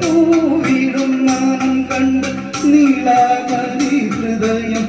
പൂവിടും നാണം കണ്ട് നീലാകരി ഹൃദയം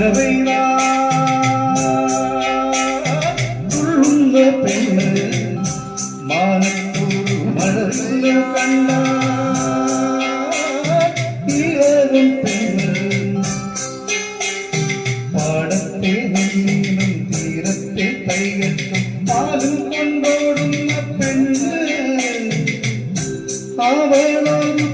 கதவைரா பெண்ணு மானத்தூர் மலர்ந்த கண்ணா இயலும் பெண்ணு பாடத்தே நீனும் தீரத்தை கையெட்டும் பாலும் கொண்டோடும் அவளோடு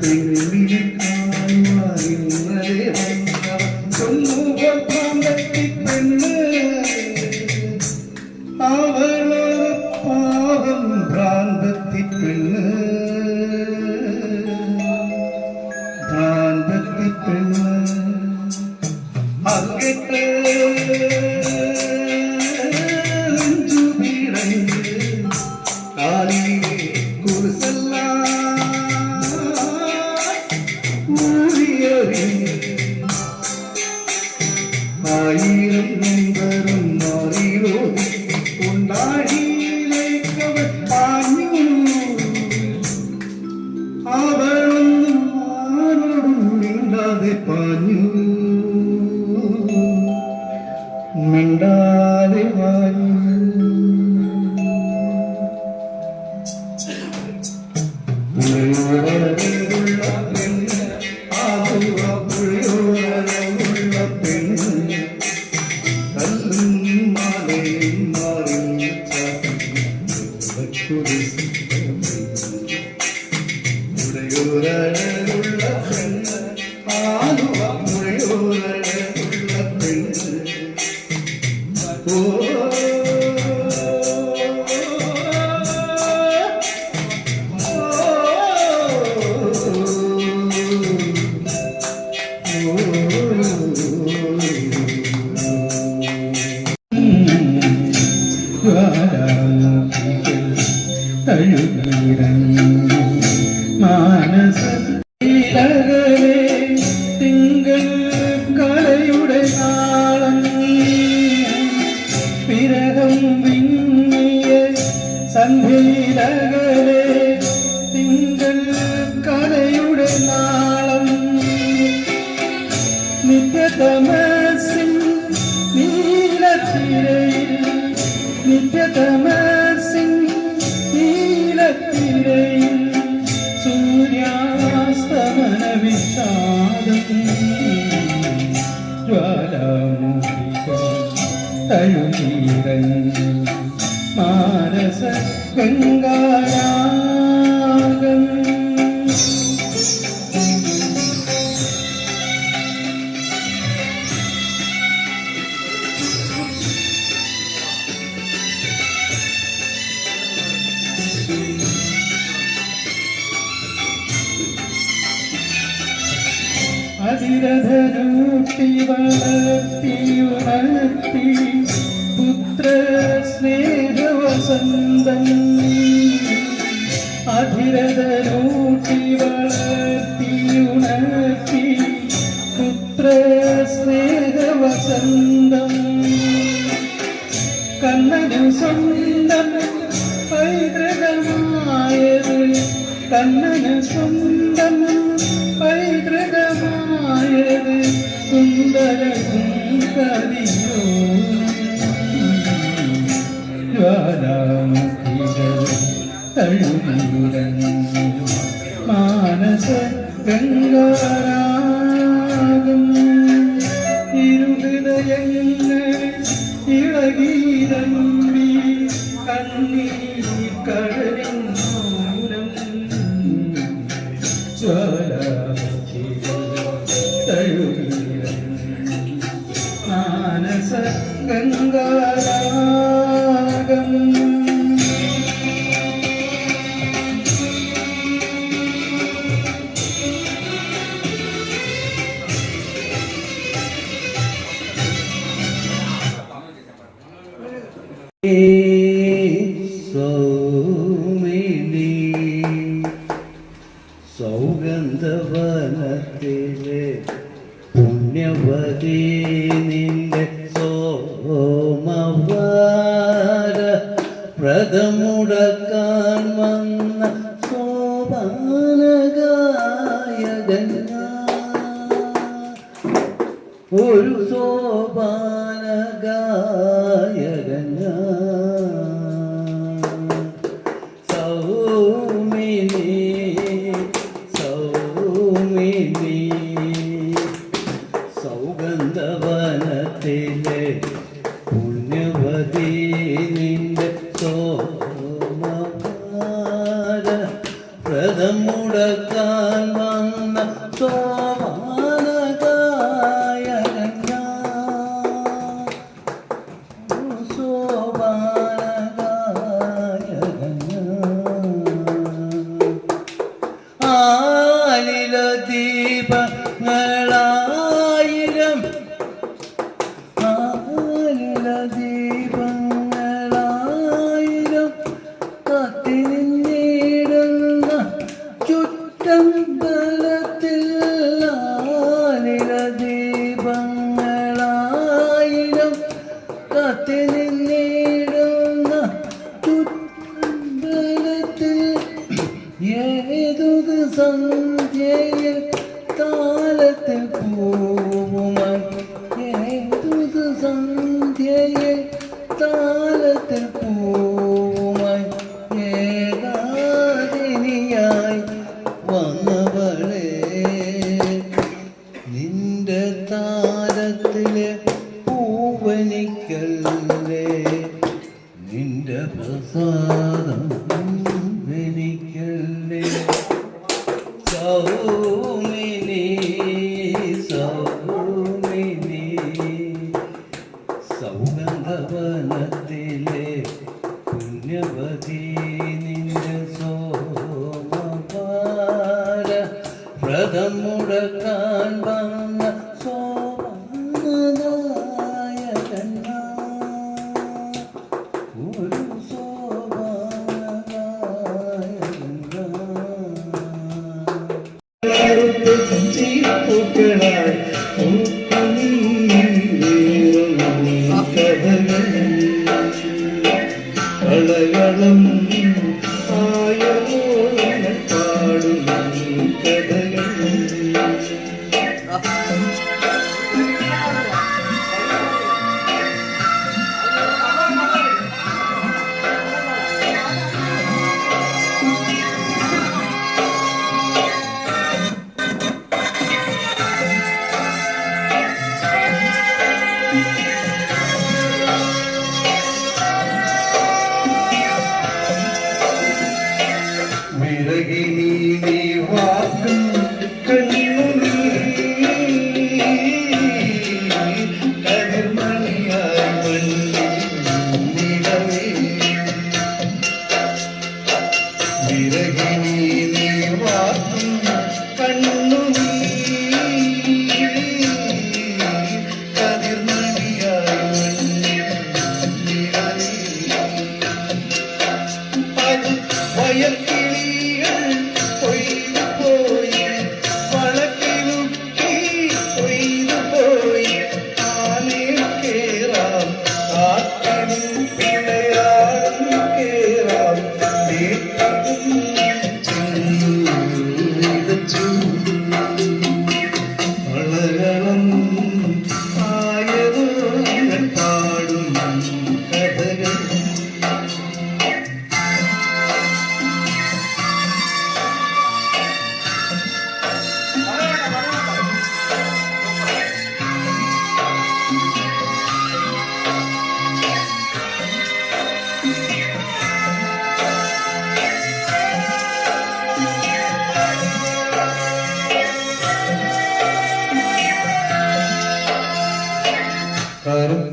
Bring we can come. Mm-hmm. വളർത്തി വളർത്തി പുത്ര സ്നേഹവസന്തം അധിരതനൂട്ടി വളർത്തി ഉണർത്തി പുത്ര സ്നേഹവസന്തം കണ്ണനു സ്വന്തം പൈതൃകമായത് കണ്ണ മാനസ ഗംഗാരാ സൗമിനി സൗഗന്ധവനത്തിലെ പുണ്യവതി നിന്റെ സോമവാര പ്രതമുടക്കാൻ വന്ന സോപാനഗായകൻ ഒരു സോപാനഗായ love. tiene sadam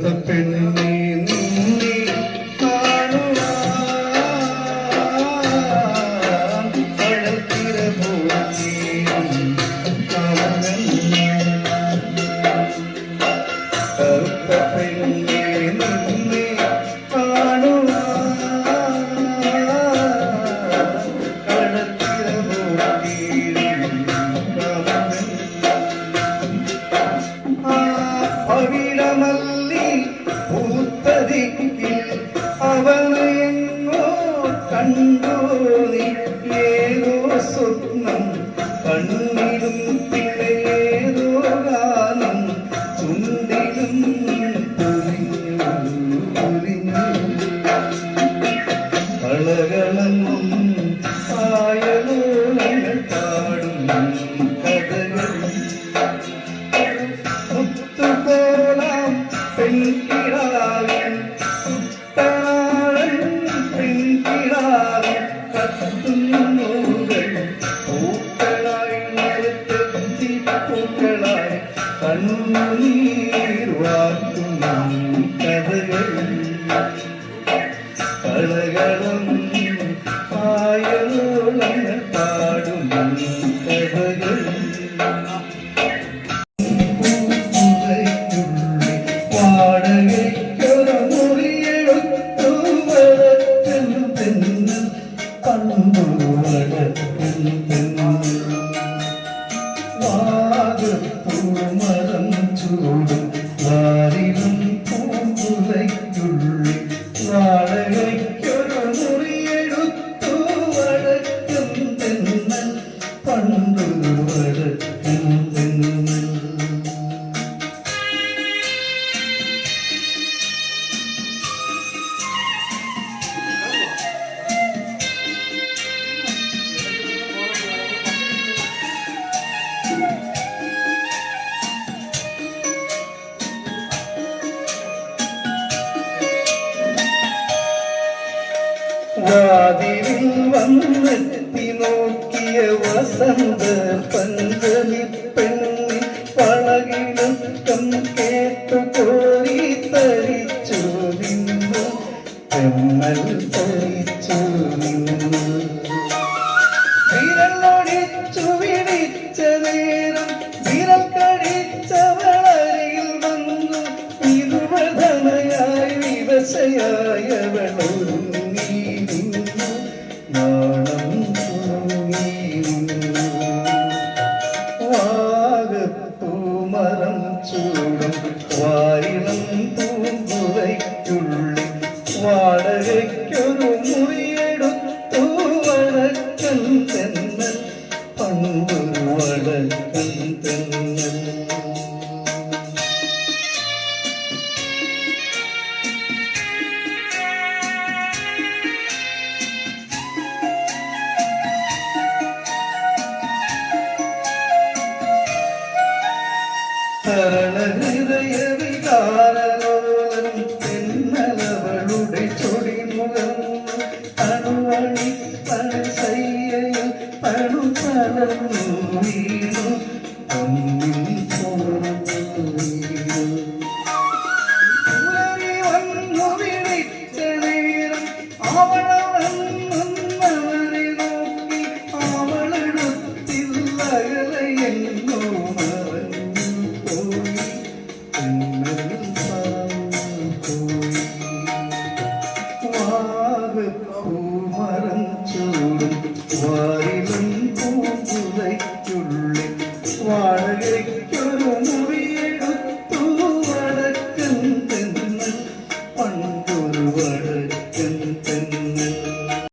the pen. got it. രാതിരിൽ വന്നെത്തി നോക്കിയ വസന്ത പഞ്ചമി പെണ്ണി വളകിലൊക്കം കേട്ടു കോരി തരിച്ചു നിന്നു. തെമ്മൽ തരിച്ചു നിന്നു. വിരലൊടിച്ചു